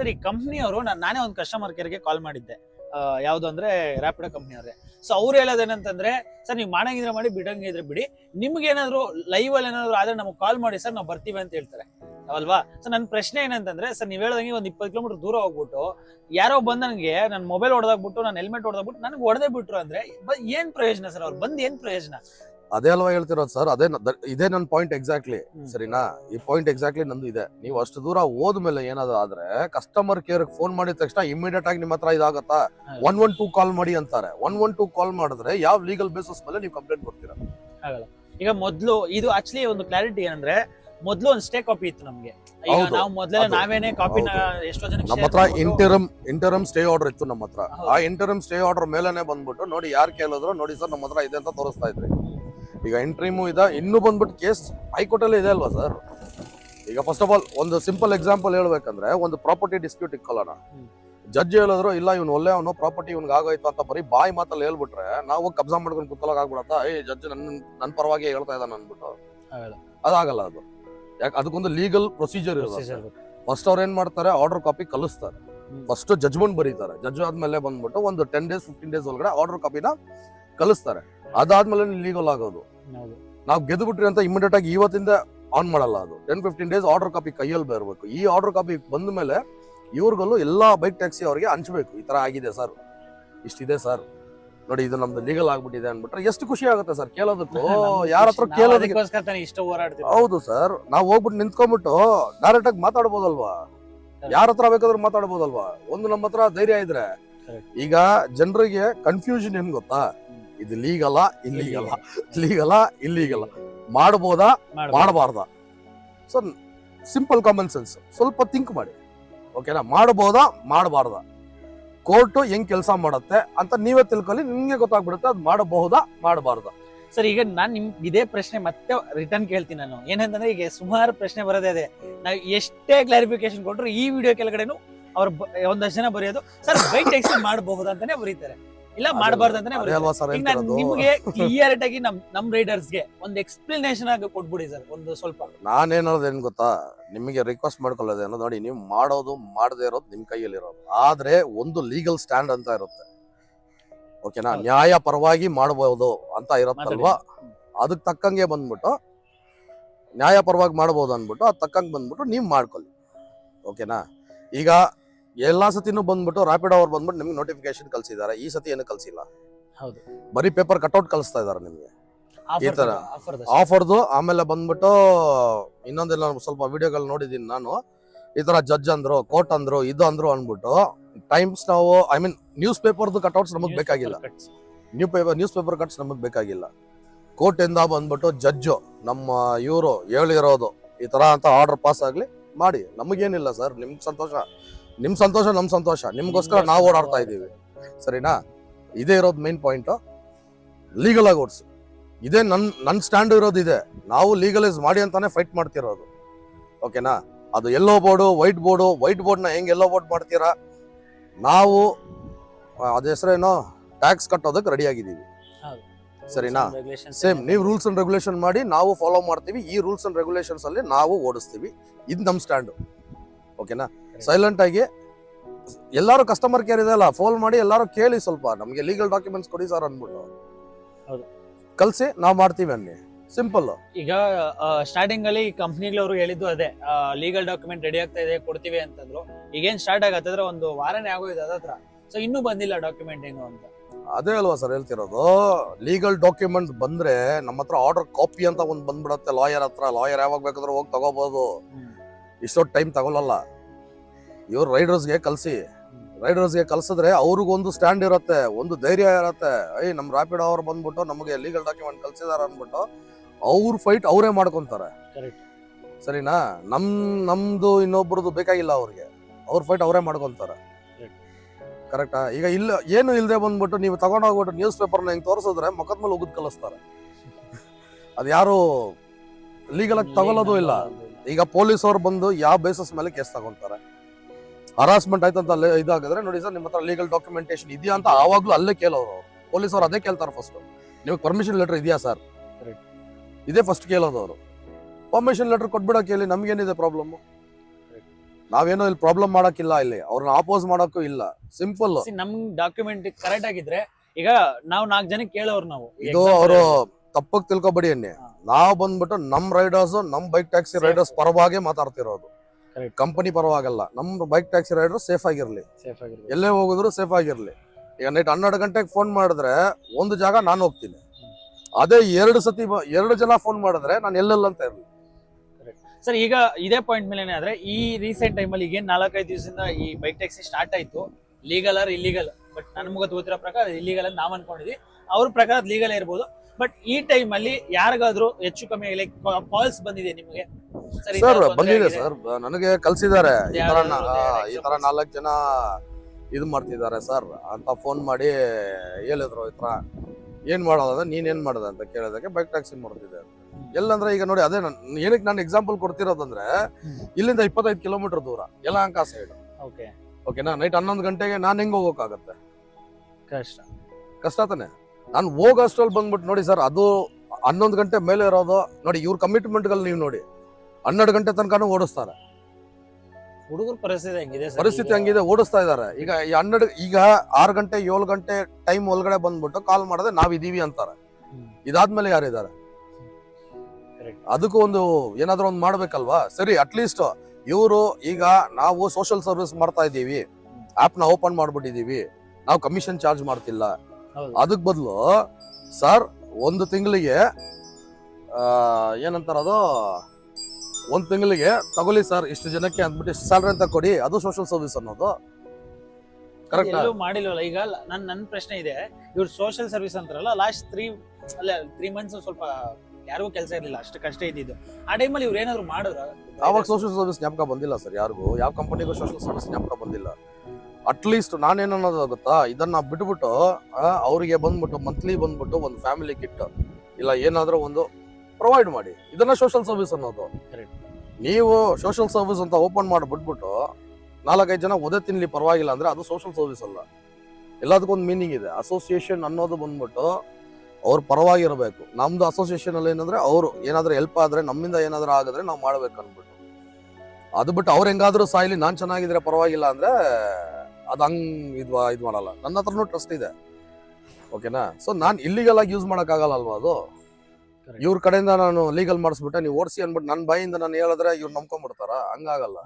Sir ಈ ಕಂಪ್ನಿಯವರು ನಾನೇ ಒಂದು ಕಸ್ಟಮರ್ ಕೇರ್ಗೆ ಕಾಲ್ ಮಾಡಿದ್ದೆ. ಯಾವುದು ಅಂದ್ರೆ ರ್ಯಾಪಿಡೋ ಕಂಪ್ನಿಯವ್ರೆ. ಸೊ ಅವ್ರು ಹೇಳೋದೇನಂತಂದ್ರೆ ಸರ್, ನೀವು ಮಾಡಂಗಿದ್ರೆ ಮಾಡಿ, ಬಿಡಂಗಿದ್ರೆ ಬಿಡಿ. ನಿಮ್ಗೆ ಏನಾದ್ರು ಲೈವ್ ಅಲ್ಲಿ ಏನಾದ್ರು ಆದ್ರೆ ನಮಗೆ ಕಾಲ್ ಮಾಡಿ, ಸರ್, ನಾವು ಬರ್ತೀವಿ ಅಂತ ಹೇಳ್ತಾರೆ. ಅಲ್ವಾ? ಸೊ ನನ್ನ ಪ್ರಶ್ನೆ ಏನಂತಂದ್ರೆ, ಸರ್, ನೀವು ಹೇಳ್ದಂಗೆ ಒಂದು ಇಪ್ಪತ್ತು ಕಿಲೋಮೀಟರ್ ದೂರ ಹೋಗ್ಬಿಟ್ಟು, ಯಾರೋ ಬಂದ್ ನನಗೆ ನನ್ನ ಮೊಬೈಲ್ ಹೊಡೆದಾಗ್ಬಿಟ್ಟು, ನಾನು ಹೆಲ್ಮೆಟ್ ಹೊಡೆದಾಗ್ಬಿಟ್ಟು, ನನಗೆ ಹೊಡೆದೇ ಬಿಟ್ರು ಅಂದ್ರೆ ಏನ್ ಪ್ರಯೋಜನ ಸರ್ ಅವ್ರು? ಬಂದ್ ಏನ್ ಪ್ರಯೋಜನ? ಅದೇ ಅಲ್ವಾ ಹೇಳ್ತಿರೋದು ಸರ್? ಅದೇ ನ- ದ- ಇದೇ ನನ್ನ ಪಾಯಿಂಟ್ ಎಕ್ಸಾಕ್ಟ್ಲಿ ಸರಿನಾ? ಈ ಪಾಯಿಂಟ್ ಎಕ್ಸಾಕ್ಟ್ಲಿ ನಂದು ಇದೆ. ನೀವು ಅಷ್ಟು ದೂರ ಹೋದ್ಮೇಲೆ ಏನಾದ್ರು ಆದ್ರೆ ಕಸ್ಟಮರ್ ಕೇರ್ ಫೋನ್ ಮಾಡಿದ ತಕ್ಷಣ ಇಮಿಡಿಯೇಟ್ ಆಗಿ ನಿಮ್ಮ ಹತ್ರ ಇದಾಗತ್ತಾ. ಒನ್ ಒನ್ ಟೂ ಕಾಲ್ ಮಾಡಿ ಅಂತಾರೆ. ಒನ್ ಒನ್ ಟೂ ಕಾಲ್ ಮಾಡಿದ್ರೆ ಯಾವ ಲೀಗಲ್ ಬೇಸಿಸ್ ಮೇಲೆ ನೀವು ಕಂಪ್ಲೇಂಟ್ ಕೊಡ್ತೀರಾ? ಆಗಲ್ಲ ಈಗ ಮೊದ್ಲು ಇದು ಆಕ್ಚುಲಿ ಒಂದು ಕ್ಲಾರಿಟಿ ಏನಂದ್ರೆ ಮೊದ್ಲು ಒಂದು ಸ್ಟೇ ಕಾಪಿ ಇತ್ತು ನಮ್ಗೆ. ಈಗ ಹೌದು. ನಾವು ಮೊದ್ಲೇ ಅದು. ನಾವೇನೆ ಕಾಪಿನ ಎಷ್ಟೋ ಜನ ನಮ್ಮ ಹತ್ರ ಇಂಟರಮ್ ಇಂಟರಮ್ ಸ್ಟೇ ಆರ್ಡರ್ ಇತ್ತು ನಮ್ಮ ಹತ್ರ. ಹೌದು. ಆ ಇಂಟರಮ್ ಸ್ಟೇ ಆರ್ಡರ್ ಮೇಲೆನೆ ಬಂದ್ಬಿಟ್ಟು ನೋಡಿ ಯಾರು ಕೇಳಿದ್ರು ನೋಡಿ ಸರ್ ನಮ್ಮ ಹತ್ರ ಇದೆ ಅಂತ ತೋರಿಸ್ತಾ ಇದ್ರಿ. ಈಗ ಇಂಟ್ರೀಮು ಇದೆ. ಇನ್ನೂ ಬಂದ್ಬಿಟ್ಟು ಕೇಸ್ ಹೈಕೋರ್ಟಲ್ಲೇ ಇದೆ ಅಲ್ವಾ ಸರ್ ಈಗ ಫಸ್ಟ್ ಆಫ್ ಆಲ್ ಒಂದು ಸಿಂಪಲ್ ಎಕ್ಸಾಂಪಲ್ ಹೇಳ್ಬೇಕಂದ್ರೆ ಒಂದು ಪ್ರಾಪರ್ಟಿ ಡಿಸ್ಪ್ಯೂಟ್ ಇಕ್ಕೊಳ್ಳೋಣ. ಜಡ್ಜ್ ಹೇಳಿದ್ರು ಇಲ್ಲ ಇವ್ನು ಒಳ್ಳೆ ಅವನು ಪ್ರಾಪರ್ಟಿ ಇವ್ನಿಗೆ ಆಗೋಯ್ತು ಅಂತ ಬರೀ ಬಾಯಿ ಮಾತಲ್ಲಿ ಹೇಳ್ಬಿಟ್ರೆ ನಾವು ಕಬ್ಜಾ ಮಾಡ್ಕೊಂಡು ಕುತ್ತಲಾಗ ಆಗ್ಬಿಡತ್ತಾ? ಏ ಜಡ್ಜ್ ನನ್ನ ನನ್ನ ಪರವಾಗಿ ಹೇಳ್ತಾ ಇದ್ದಾನೆ ಅಂದ್ಬಿಟ್ಟು. ಅದಾಗಲ್ಲ ಅದು ಯಾಕೆ ಅದಕ್ಕೊಂದು ಲೀಗಲ್ ಪ್ರೊಸೀಜರ್ ಇರುತ್ತೆ ಫಸ್ಟ್ ಅವ್ರು ಏನ್ ಮಾಡ್ತಾರೆ ಆರ್ಡರ್ ಕಾಪಿ ಕಲಿಸ್ತಾರೆ. ಫಸ್ಟ್ ಜಜ್ಮೆಂಟ್ ಬರೀತಾರೆ. ಜಡ್ಜ್ ಆದ್ಮೇಲೆ ಬಂದ್ಬಿಟ್ಟು ಒಂದು ಟೆನ್ ಡೇಸ್ ಫಿಫ್ಟೀನ್ ಡೇಸ್ ಒಳಗಡೆ ಆರ್ಡರ್ ಕಾಪಿನ ಕಲಿಸ್ತಾರೆ. ಅದಾದ್ಮೇಲೆ ಲೀಗಲ್ ಆಗೋದು. ಹೌದು. ನಾವು ಗೆದ್ದು ಬಿಟ್ರಿ ಅಂತ ಇಮಿಡಿಯೇಟ್ ಆಗಿ ಇವತ್ತಿಂದ ಆನ್ ಮಾಡಲ್ಲ ಅದು. Ten fifteen days order copy ಕೈಯಲ್ಲಿ ಬರಬೇಕು. ಈ ಆರ್ಡರ್ ಕಾಪಿ ಬಂದ ಮೇಲೆ ಇವ್ರಿಗಲ್ಲೂ ಎಲ್ಲ ಬೈಕ್ ಟ್ಯಾಕ್ಸಿ ಅವರಿಗೆ ಹಂಚಬೇಕು. ಈ ತರ ಆಗಿದೆ ಸರ್ ಇಷ್ಟಿದೆ ಸರ್ ನೋಡಿ ಇದು ನಮ್ದು ಲೀಗಲ್ ಆಗ್ಬಿಟ್ಟಿದೆ ಅನ್ಬಿಟ್ರೆ ಎಷ್ಟು ಖುಷಿ ಆಗುತ್ತೆ ಸರ್ ಕೇಳೋದಕ್ಕೂ ಯಾರ ಹತ್ರ ಕೇಳೋದಕ್ಕೆ ಅದಕ್ಕೋಸ್ಕರ ತಾನೇ ಇಷ್ಟು ಹೋರಾಡ್ತೀವಿ. ಹೌದು ಸರ್ ನಾವು ಹೋಗ್ಬಿಟ್ಟು ನಿಂತ್ಕೊಂಡ್ಬಿಟ್ಟು ಡೈರೆಕ್ಟ್ ಆಗಿ ಮಾತಾಡ್ಬೋದಲ್ವಾ? ಯಾರ ಹತ್ರ ಬೇಕಾದ್ರೂ ಮಾತಾಡ್ಬೋದಲ್ವಾ? ಒಂದು ನಮ್ಮ ಹತ್ರ ಧೈರ್ಯ ಇದ್ರೆ. ಈಗ ಜನರಿಗೆ ಕನ್ಫ್ಯೂಷನ್ ಏನ್ ಗೊತ್ತಾ. ಇದು ಲೀಗಲ ಇಲ್ಲೀಗಲ ಲೀಗಲ ಇಲ್ಲೀಗಲ ಮಾಡ್ಬೋದಾ? ಮಾಡಬಾರ್ದ? ಸೊ ಸಿಂಪಲ್ ಕಾಮನ್ ಸೆನ್ಸ್ ಸ್ವಲ್ಪ ಥಿಂಕ್ ಮಾಡಿ. ಓಕೆನಾ ಮಾಡ್ಬೋದಾ? ಮಾಡಬಾರ್ದಾ? ಕೋರ್ಟ್ ಹೆಂಗ್ ಕೆಲಸ ಮಾಡುತ್ತೆ ಅಂತ ನೀವೇ ತಿಳ್ಕೊಳ್ಳಿ ನಿಮ್ಗೆ ಗೊತ್ತಾಗ್ಬಿಡುತ್ತೆ ಅದು ಮಾಡಬಹುದಾ? ಮಾಡಬಾರ್ದಾ? ಸರ್ ಈಗ ನಾನು ನಿಮ್ ಇದೇ ಪ್ರಶ್ನೆ ಮತ್ತೆ ರಿಟರ್ನ್ ಕೇಳ್ತೀನಿ ನಾನು. ಏನಂತಂದ್ರೆ ಈಗ ಸುಮಾರು ಪ್ರಶ್ನೆ ಬರೋದೇ ಇದೆ. ನಾವು ಎಷ್ಟೇ ಕ್ಲಾರಿಫಿಕೇಶನ್ ಕೊಟ್ಟರು ಈ ವಿಡಿಯೋ ಕೆಳಗಡೆನು ಅವ್ರು ಒಂದಷ್ಟು ಜನ ಬರೆಯೋದು ಸರ್ ಬೈಕ್ ಟ್ಯಾಕ್ಸಿ ಮಾಡಬಹುದು ಅಂತಾನೆ ಬರೀತಾರೆ. ಇಲ್ಲ ಮಾಡಬಾರ್ದು ಅಂತಾನೆ ನಿಮ್ಗೆ ಕ್ಲಿಯರ್ ಆಗಿ ನಮ್ ನಮ್ ರೈಡರ್ಸ್ಗೆ ಒಂದು ಎಕ್ಸ್ಪ್ಲನೇಷನ್ ಆಗಿ ಕೊಟ್ಬಿಡಿ ಸರ್ ಒಂದು ಸ್ವಲ್ಪ. ನಾನು ಹೇಳೋದು ಏನ್ ಗೊತ್ತಾ? ನಿಮಗೆ ರಿಕ್ವೆಸ್ಟ್ ಮಾಡ್ಕೊಳ್ಳೋದೇನು ನೋಡಿ ನೀವು ಮಾಡೋದು ಮಾಡದೇ ಇರೋದು ನಿಮ್ ಕೈಯಲ್ಲಿ ಇರೋದು ಆದ್ರೆ ಒಂದು ಲೀಗಲ್ ಸ್ಟ್ಯಾಂಡ್ ಅಂತ ಇರುತ್ತೆ. ಓಕೆನಾ. ನ್ಯಾಯ ಪರವಾಗಿ ಮಾಡಬಹುದು ಅಂತ ಇರತ್ತಲ್ವಾ. ಅದಕ್ಕೆ ತಕ್ಕಂಗೆ ಬಂದ್ಬಿಟ್ಟು ನ್ಯಾಯ ಪರವಾಗಿ ಮಾಡ್ಬೋದು ಅಂದ್ಬಿಟ್ಟು ಅದ್ ತಕ್ಕಂಗೆ ಬಂದ್ಬಿಟ್ಟು ನೀವು ಮಾಡ್ಕೊಳ್ಳಿ. ಓಕೆನಾ? ಈಗ ಎಲ್ಲಾ ಸತಿನೂ ಬಂದ್ಬಿಟ್ಟು ರಾಪಿಡ್ ಅವರ್ ಬಂದ್ಬಿಟ್ಟು ನಿಮ್ಗೆ ನೋಟಿಫಿಕೇಶನ್ ಕಳ್ಸಿದ್ದಾರೆ. ಈ ಸತಿ ಏನು ಕಳ್ಸಿಲ್ಲ. ಹೌದು. ಬರೀ ಪೇಪರ್ ಕಟ್ಔಟ್ ಕಳಿಸ್ತಾ ಇದಾರೆ ನಿಮ್ಗೆ. ಈ ತರ. ಆಫರ್ ಆಫರ್ದು ಆಮೇಲೆ ಬಂದ್ಬಿಟ್ಟು ಇನ್ನೊಂದೆಲ್ಲ ಸ್ವಲ್ಪ ವಿಡಿಯೋಗಳು ನೋಡಿದೀನಿ ನಾನು. ಈ ತರ ಜಡ್ಜ್ ಅಂದ್ರು ಕೋರ್ಟ್ ಅಂದ್ರು ಇದು ಅಂದ್ರು ಅಂದ್ಬಿಟ್ಟು ಟೈಮ್ಸ್ ನಾವು ಐ ಮೀನ್ ನ್ಯೂಸ್ ಪೇಪರ್ದು ಕಟ್ಔಟ್ಸ್ ನಮಗೆ ಬೇಕಾಗಿಲ್ಲ. New paper news paper cuts ನಮಗೆ ಬೇಕಾಗಿಲ್ಲ. ಕೋರ್ಟ್ ಇಂದ ಬಂದ್ಬಿಟ್ಟು ಜಡ್ಜು ನಮ್ಮ ಇವರು ಹೇಳಿರೋದು ಈ ತರ ಅಂತ ಆರ್ಡರ್ ಪಾಸ್ ಆಗ್ಲಿ ಮಾಡಿ. ನಮಗೇನಿಲ್ಲ ಸರ್ ನಿಮ್ಗೆ ಸಂತೋಷ. ನಿಮ್ ಸಂತೋಷ ನಮ್ಮ ಸಂತೋಷ. ನಿಮ್ಗೋಸ್ಕರ ನಾವು ಓಡಾಡ್ತಾ ಇದೀವಿ ಸರಿನಾ? ಇದೇ ಇರೋದು ಮೇನ್ ಪಾಯಿಂಟ್ ಲೀಗಲ್ ಆಗಿ ಓಡಿಸಿ. ಇದೇ ನನ್ನ ನನ್ನ ಸ್ಟ್ಯಾಂಡ್ ಇರೋದು ಇದೆ. ನಾವು ಲೀಗಲೈಸ್ ಮಾಡಿ ಅಂತಾನೆ ಫೈಟ್ ಮಾಡ್ತಿರೋದು. ಓಕೆನಾ ಅದು ಎಲ್ಲೋ ಬೋರ್ಡು ವೈಟ್ ಬೋರ್ಡು ವೈಟ್ ಬೋರ್ಡ್ನ ಹೆಂಗೆ ಎಲ್ಲೋ ಬೋರ್ಡ್ ಮಾಡ್ತೀರಾ? ನಾವು ಅದ ಅದ್ ಹೆಸರೇನೋ? ಟ್ಯಾಕ್ಸ್ ಕಟ್ಟೋದಕ್ಕೆ ರೆಡಿಯಾಗಿದ್ದೀವಿ ಸರಿನಾ? ಸೇಮ್ ನೀವು ರೂಲ್ಸ್ ಅಂಡ್ ರೆಗ್ಯುಲೇಷನ್ ಮಾಡಿ ನಾವು ಫಾಲೋ ಮಾಡ್ತೀವಿ. ಈ ರೂಲ್ಸ್ ಅಂಡ್ ರೆಗ್ಯುಲೇಷನ್ಸ್ ಅಲ್ಲಿ ನಾವು ಓಡಿಸ್ತೀವಿ. ಇದು ನಮ್ಮ ಸ್ಟ್ಯಾಂಡ್ ಓಕೆನಾ? ಸೈಲೆಂಟ್ ಆಗಿ ಎಲ್ಲಾರು ಕಸ್ಟಮರ್ ಕೇರ್ ಇದೆ ಅಲ್ಲ ಫೋನ್ ಮಾಡಿ ಎಲ್ಲಾರು ಕೇಳಿ ಸ್ವಲ್ಪ. ನಮಗೆ ಲೀಗಲ್ ಡಾಕ್ಯುಮೆಂಟ್ಸ್ ಕೊಡಿ ಸರ್ ಅಂದ್ಬಿಟ್ಟು. ಹೌದು. ಕಲ್ಸಿ ನಾವು ಮಾಡ್ತೀವಿ ಅನ್ನಿ. ಸಿಂಪಲ್ ಈಗ ಸ್ಟಾರ್ಟಿಂಗ್ ಅಲ್ಲಿ ಕಂಪ್ನಿಗಳವರು ಹೇಳಿದ್ದು ಅದೇ. ಲೀಗಲ್ ಡಾಕ್ಯುಮೆಂಟ್ ರೆಡಿ ಆಗ್ತಾ ಇದೆ ಕೊಡ್ತೀವಿ ಅಂತಂದ್ರು. ಈಗೇನ್ ಸ್ಟಾರ್ಟ್ ಆಗತ್ತಂದ್ರೆ ಒಂದು ವಾರನೇ ಆಗೋಯ್ತು ಅದತ್ರ ಸೊ ಇನ್ನೂ ಬಂದಿಲ್ಲ ಡಾಕ್ಯುಮೆಂಟ್ ಏನು ಅಂತ. ಅದೇ ಅಲ್ವಾ ಸರ್ ಹೇಳ್ತಿರೋದು? ಲೀಗಲ್ ಡಾಕ್ಯುಮೆಂಟ್ ಬಂದ್ರೆ ನಮ್ಮ ಹತ್ರ ಆರ್ಡರ್ ಕಾಪಿ ಅಂತ ಒಂದು ಬಂದ್ಬಿಡತ್ತೆ. ಲಾಯರ್ ಹತ್ರ ಲಾಯರ್ ಯಾವಾಗ ಬೇಕಾದ್ರೂ ಹೋಗಿ ತಗೋಬಹುದು ಇಷ್ಟೊತ್ತು ಟೈಮ್ ತಗೊಳಲ್ಲ. ಇವ್ರು ರೈಡರ್ಸ್ಗೆ ಕಲಿಸಿ. ರೈಡರ್ಸ್ಗೆ ಕಲ್ಸಿದ್ರೆ ಅವ್ರಿಗೊಂದು ಸ್ಟ್ಯಾಂಡ್ ಇರುತ್ತೆ ಒಂದು ಧೈರ್ಯ ಇರುತ್ತೆ. ಐ ನಮ್ಮ ರಾಪಿಡ್ ಅವ್ರು ಬಂದ್ಬಿಟ್ಟು ನಮಗೆ ಲೀಗಲ್ ಡಾಕ್ಯುಮೆಂಟ್ ಕಲ್ಸಿದಾರ ಅಂದ್ಬಿಟ್ಟು ಅವ್ರ ಫೈಟ್ ಅವರೇ ಮಾಡ್ಕೊತಾರೆ. ಸರಿನಾ? ನಮ್ ನಮ್ದು ಇನ್ನೊಬ್ರದ್ದು ಬೇಕಾಗಿಲ್ಲ ಅವ್ರಿಗೆ. ಅವ್ರ ಫೈಟ್ ಅವರೇ ಮಾಡ್ಕೊಂತಾರೆ. ಕರೆಕ್ಟಾ ಈಗ ಇಲ್ಲ ಏನು ಇಲ್ಲದೆ ಬಂದ್ಬಿಟ್ಟು ನೀವು ತಗೊಂಡೋಗ್ಬಿಟ್ಟು ನ್ಯೂಸ್ ಪೇಪರ್ನ ಹೆಂಗೆ ತೋರಿಸಿದ್ರೆ ಮುಖದ ಮೇಲೆ ಉಗಿದ್ ಕಲಿಸ್ತಾರೆ. ಅದು ಯಾರು ಲೀಗಲಾಗಿ ಆಗಿ ತಗೊಳ್ಳೋದು ಇಲ್ಲ. ಈಗ ಪೊಲೀಸ್ ಅವ್ರು ಬಂದು ಯಾವ ಬೇಸಸ್ ಮೇಲೆ ಕೇಸ್ ತಗೊಂತಾರೆ? ಹರಾಸ್ಮೆಂಟ್ ಆಯ್ತು ಅಂತ ಅಲ್ಲೇ ಇದಾಗಿದ್ರೆ ನೋಡಿ ಸರ್ ನಿಮ್ಮ ಹತ್ರ ಲೀಗಲ್ ಡಾಕ್ಯುಮೆಂಟೇಶನ್ ಇದೆಯಾ ಅಂತ ಆವಾಗ್ಲೂ ಅಲ್ಲೇ ಕೇಳೋರು ಪೊಲೀಸ್ ಅವ್ರು ಅದೇ ಕೇಳ್ತಾರೆ ಫಸ್ಟ್ ನಿಮಗೆ ಪರ್ಮಿಷನ್ ಲೆಟರ್ ಇದೆಯಾ ಸರ್. ಇದೇ ಫಸ್ಟ್ ಕೇಳೋದು ಅವರು ಪರ್ಮಿಷನ್ ಲೆಟರ್ ಕೊಟ್ಬಿಡೋ ಕೇಳಿ ನಮ್ಗೇನಿದೆ ಪ್ರಾಬ್ಲಮ್ ನಾವೇನೋ ಇಲ್ಲಿ ಪ್ರಾಬ್ಲಮ್ ಮಾಡಕ್ಕಿಲ್ಲ ಇಲ್ಲಿ. ಅವ್ರನ್ನ ಆಪೋಸ್ ಮಾಡೋಕ್ಕೂ ಇಲ್ಲ. ಸಿಂಪಲ್ ನಮ್ ಡಾಕ್ಯುಮೆಂಟ್ ಕರೆಕ್ಟ್ ಆಗಿದ್ರೆ ಈಗ ನಾವು ನಾಲ್ಕು ಜನಕ್ಕೆ ಕೇಳೋರು ನಾವು. ಇದು ಅವರು ಹೇಳಿ. ತಪ್ಪಕ್ ತಿಳ್ಕೊಬೇಡಿ ಅನ್ನಿ. ನಾವು ಬಂದ್ಬಿಟ್ಟು ನಮ್ ರೈಡರ್ಸ್ ನಮ್ ಬೈಕ್ ಟ್ಯಾಕ್ಸಿ ರೈಡರ್ಸ್ ಪರವಾಗಿ ಮಾತಾಡ್ತಿರೋದು. ಕಂಪನಿ ಪರವಾಗಲ್ಲ. ನಮ್ ಬೈಕ್ ಟ್ಯಾಕ್ಸಿ ರೈಡರ್ ಸೇಫ್ ಆಗಿರ್ಲಿ. ಎಲ್ಲೇ ಹೋಗಿದ್ರು ಸೇಫ್ ಆಗಿರ್ಲಿ. ಈಗ ನೈಟ್ ಹನ್ನೆರಡು ಗಂಟೆಗೆ ಫೋನ್ ಮಾಡಿದ್ರೆ ಒಂದು ಜಾಗ ನಾನು ಹೋಗ್ತೀನಿ. ಅದೇ ಎರಡು ಸತಿ ಎರಡು ಜನ ಫೋನ್ ಮಾಡಿದ್ರೆ ನಾನು ಎಲ್ಲೆಲ್ಲ ಅಂತ ಇರ್ಲಿ. ಸರ್ ಈಗ ಇದೇ ಪಾಯಿಂಟ್ ಮೇಲೆ ಆದ್ರೆ ಈ ರೀಸೆಂಟ್ ಟೈಮಲ್ಲಿ ಈಗ ನಾಲ್ಕೈದು ದಿವಸದಿಂದ ಈ ಬೈಕ್ ಟ್ಯಾಕ್ಸಿ ಸ್ಟಾರ್ಟ್ ಆಯ್ತು ಲೀಗಲ್ ಆರ್ ಇಲ್ಲಿಗಲ್ ಬಟ್ ನನ್ಮಗ ಗೊತ್ತಿರೋ ಪ್ರಕಾರ ಇಲ್ಲಿಗಲ್ ಅಂತ ನಾವ್ ಅನ್ಕೊಂಡಿದ್ವಿ. ಅವ್ರ ಪ್ರಕಾರ ಲೀಗಲ್ ಇರ್ಬೋದು. ಬಟ್ ಈ ಟೈಮ್ ಅಲ್ಲಿ ಯಾರಿಗಾದ್ರೂ ಹೆಚ್ಚು ಕಮ್ಮಿ ಲೈಕ್ ಕಾಲ್ಸ್ ಬಂದಿದೆ ನಿಮಗೆ? ಸರ್ ಬಂದಿದೆ ಸರ್ ನನಗೆ ಕಲ್ಸಿದ್ದಾರೆ ಈ ತರ ಈ ತರ ನಾಲ್ಕು ಜನ ಇದು ಮಾಡ್ತಿದ್ದಾರೆ ಸರ್ ಅಂತ ಫೋನ್ ಮಾಡಿ ಹೇಳಿದ್ರು ಈ ತರ. ಏನ್ ಮಾಡೋದ ನೀನ್ ಏನ್ ಮಾಡೋದ? ಅಂತ ಕೇಳೋದಕ್ಕೆ ಬೈಕ್ ಟ್ಯಾಕ್ಸಿ ಮಾಡ್ತಿದ್ದೆ ಎಲ್ಲಂದ್ರೆ ಈಗ ನೋಡಿ ಅದೇ ಏನಕ್ಕೆ ನಾನು ಎಕ್ಸಾಂಪಲ್ ಕೊಡ್ತಿರೋದಂದ್ರೆ. ಇಲ್ಲಿಂದ ಇಪ್ಪತ್ತೈದು ಕಿಲೋಮೀಟರ್ ದೂರ ಯಲಹಂಕ ಸೈಡ್ ಓಕೆ ಓಕೆನಾ ನೈಟ್ ಹನ್ನೊಂದು ಗಂಟೆಗೆ ನಾನು ಹೆಂಗ್ ಹೋಗೋಕ್ಕಾಗತ್ತೆ ಕಷ್ಟ. ಕಷ್ಟ ತಾನೆ? ನಾನು ಹೋಗೋಷ್ಟ್ರಲ್ಲಿ ಬಂದ್ಬಿಟ್ಟು ನೋಡಿ ಸರ್ ಅದು ಹನ್ನೊಂದು ಗಂಟೆ ಮೇಲೆ ಇರೋದು. ನೋಡಿ ಇವ್ರ ಕಮಿಟ್ಮೆಂಟ್ಗಳು ನೀವು ನೋಡಿ. ಹನ್ನೆರಡು ಗಂಟೆ ತನಕನೂ ಓಡಿಸ್ತಾರೆ. ಹುಡುಗರು ಪರಿಸ್ಥಿತಿ ಹೆಂಗಿದೆ ಪರಿಸ್ಥಿತಿ? ಹಂಗಿದೆ ಓಡಿಸ್ತಾ ಇದ್ದಾರೆ ಈಗ ಈ ಹನ್ನೆರಡು ಈಗ ಆರು ಗಂಟೆ ಏಳು ಗಂಟೆ ಟೈಮ್ ಒಳಗಡೆ ಬಂದ್ಬಿಟ್ಟು ಕಾಲ್ ಮಾಡಿದ್ರೆ ನಾವು ಇದೀವಿ ಅಂತಾರೆ. ಇದಾದ್ಮೇಲೆ ಯಾರಿದ್ದಾರೆ. ಅದಕ್ಕೂ ಒಂದು ಏನಾದ್ರೂ ಒಂದು ಮಾಡ್ಬೇಕಲ್ವಾ? ಸರಿ ಅಟ್ಲೀಸ್ಟ್ ಇವರು ಈಗ ನಾವು ಸೋಷಿಯಲ್ ಸರ್ವಿಸ್ ಮಾಡ್ತಾ ಇದ್ದೀವಿ ಆಪ್ನ ಓಪನ್ ಮಾಡ್ಬಿಟ್ಟಿದ್ದೀವಿ ನಾವು ಕಮಿಷನ್ ಚಾರ್ಜ್ ಮಾಡ್ತಿಲ್ಲ. ಅದಕ್ ಬದಲು ಸರ್ ಒಂದು ತಿಂಗಳಿಗೆ ಏನಂತಾರದು ಒಂದ್ ತಿಂಗಳಿಗೆ ತಗೊಳ್ಳಿ ಸರ್ ಇಷ್ಟು ಜನಕ್ಕೆ ಅಂದ್ಬಿಟ್ಟು ಇಷ್ಟು ಸ್ಯಾಲ್ರಿ ಅಂತ ಕೊಡಿ ಅದು ಸೋಷಿಯಲ್ ಸರ್ವಿಸ್ ಅನ್ನೋದು. ಕರೆಕ್ಟ್ ಎಲ್ಲೂ ಮಾಡಿಲ್ವಲ್ಲ ಈಗ ನನ್ನ ನನ್ನ ಪ್ರಶ್ನೆ ಇದೆ. ಇವ್ರು ಸೋಷಿಯಲ್ ಸರ್ವಿಸ್ ಅಂತಾರಲ್ಲ ಲಾಸ್ಟ್ ತ್ರೀ ಅಲ್ಲ ತ್ರೀ ಮಂತ್ಸ್ ಸ್ವಲ್ಪ ಯಾರಿಗೂ ಕೆಲಸ ಇರಲಿಲ್ಲ ಅಷ್ಟು ಕಷ್ಟ ಇದ್ದಿದ್ದು. ಆ ಟೈಮಲ್ಲಿ ಇವ್ರು ಏನಾದ್ರು ಮಾಡಿದ್ರ? ಅವಾಗ ಸೋಷಿಯಲ್ ಸರ್ವಿಸ್ ಜ್ಞಾಪಕ ಬಂದಿಲ್ಲ ಸರ್ ಯಾರಿಗೂ. ಯಾವ ಕಂಪನಿಗೂ ಸೋಷಿಯಲ್ ಸರ್ವಿಸ್ ಜ್ಞಾಪಕ ಬಂದಿಲ್ಲ. ಅಟ್ಲೀಸ್ಟ್ ನಾನೇನು ಅನ್ನೋದು ಗೊತ್ತಾ? ಇದನ್ನ ಬಿಟ್ಬಿಟ್ಟು ಅವರಿಗೆ ಬಂದ್ಬಿಟ್ಟು ಮಂತ್ಲಿ ಬಂದ್ಬಿಟ್ಟು ಒಂದು ಫ್ಯಾಮಿಲಿ ಕಿಟ್ ಇಲ್ಲ ಏನಾದ್ರೂ ಒಂದು ಪ್ರೊವೈಡ್ ಮಾಡಿ. ಇದನ್ನ ಸೋಷಿಯಲ್ ಸರ್ವಿಸ್ ಅನ್ನೋದು. ನೀವು ಸೋಷಿಯಲ್ ಸರ್ವಿಸ್ ಅಂತ ಓಪನ್ ಮಾಡಿ ಬಿಟ್ಬಿಟ್ಟು ನಾಲ್ಕೈದು ಜನ ಒದೆ ತಿನ್ಲಿ ಪರವಾಗಿಲ್ಲ ಅಂದ್ರೆ ಅದು ಸೋಷಿಯಲ್ ಸರ್ವಿಸ್ ಅಲ್ಲ. ಎಲ್ಲದಕ್ಕೂ ಒಂದು ಮೀನಿಂಗ್ ಇದೆ. ಅಸೋಸಿಯೇಷನ್ ಅನ್ನೋದು ಬಂದ್ಬಿಟ್ಟು ಅವ್ರ ಪರವಾಗಿರಬೇಕು. ನಮ್ದು ಅಸೋಸಿಯೇಷನ್ ಅಲ್ಲಿ ಏನಂದ್ರೆ ಅವರು ಏನಾದ್ರೂ ಹೆಲ್ಪ್ ಆದ್ರೆ ನಮ್ಮಿಂದ ಏನಾದ್ರೂ ಆಗಿದ್ರೆ ನಾವು ಮಾಡ್ಬೇಕು ಅನ್ಬಿಟ್ಟು ಅದು ಬಿಟ್ಟು ಅವ್ರು ಹೆಂಗಾದ್ರೂ ಸಾಯ್ಲಿ ನಾನ್ ಚೆನ್ನಾಗಿದ್ರೆ ಪರವಾಗಿಲ್ಲ ಅಂದ್ರೆ ಅದ್ ಹಂಗ್ ಇದು ಇದು ಮಾಡಲ್ಲ. ನನ್ನ ಹತ್ರನೂ ಟ್ರಸ್ಟ್ ಇದೆ. ಓಕೆನಾ ಸೊ ನಾನು ಇಲ್ಲಿಗಲ್ ಆಗಿ ಯೂಸ್ ಮಾಡೋಕ್ಕಾಗಲ್ಲ ಆಗಲ್ಲ ಅಲ್ವಾ ಅದು ಇವ್ರ ಕಡೆಯಿಂದ ನಾನು ಲೀಗಲ್ ಮಾಡಿಸ್ಬಿಟ್ಟೆ ನೀವು ಓಡಿಸಿ ಅನ್ಬಿಟ್ಟು ನನ್ನ ಬಾಯಿಂದ ನಾನು ಹೇಳಿದ್ರೆ ಇವ್ರು ನಂಬ್ಕೊಂಡ್ಬಿಡ್ತಾರ? ಹಂಗಾಗಲ್ಲ.